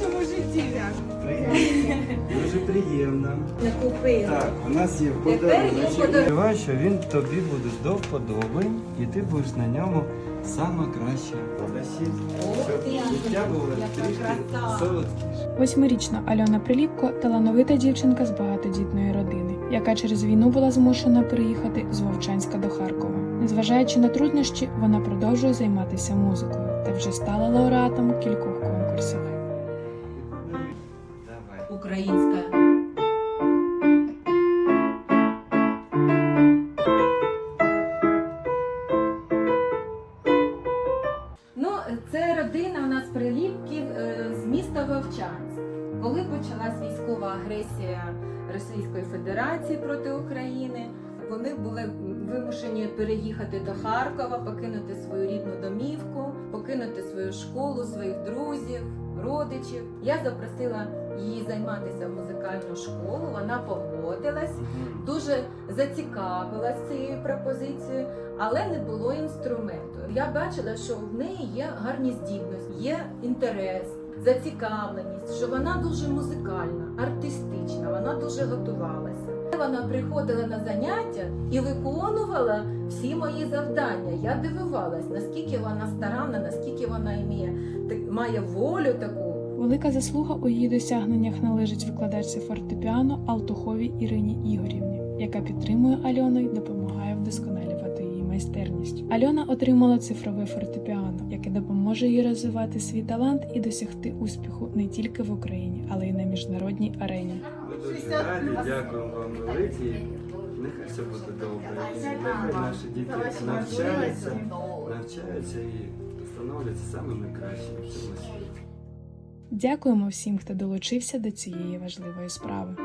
житті в'яжу. Дуже приємно. Не купила. Так, у нас є подарунок. Сподіваюся, що він тобі буде до вподоби, і ти будеш на ньому саме краще. Ох Щоб ти, життя було трішки солодкіше. Восьмирічна Альона Приліпко талановита дівчинка з багатодітної родини, яка через війну була змушена переїхати з Вовчанська до Харкова. Незважаючи на труднощі, вона продовжує займатися музикою та вже стала лауреатом кількох конкурсів. Українська. Ну, це родина у нас приліпків е, з міста Вовчанськ. Коли почалась військова агресія Російської Федерації проти України, вони були вимушені переїхати до Харкова, покинути свою рідну домівку, покинути свою школу, своїх друзів, родичів. Я запросила її займатися в музикальну школу. Вона погодилась, дуже зацікавилась цією пропозицією, але не було інструменту. Я бачила, що в неї є гарні здібності, є інтерес, зацікавленість, що вона дуже музикальна, артистична, вона дуже готувалася. Вона приходила на заняття і виконувала всі мої завдання. Я дивувалась, наскільки вона старанна, наскільки вона іміє, має волю таку. Велика заслуга у її досягненнях належить викладачці фортепіано Алтуховій Ірині Ігорівні, яка підтримує Альону і допомагає вдосконалювати майстерність. Альона отримала цифрове фортепіано, яке допоможе їй розвивати свій талант і досягти успіху не тільки в Україні, але й на міжнародній арені. Ми дуже раді, дякуємо вам великі. Нехай все буде добре. І нехай наші діти навчаються, навчаються і становляться самими кращими в цьому світі. Дякуємо всім, хто долучився до цієї важливої справи.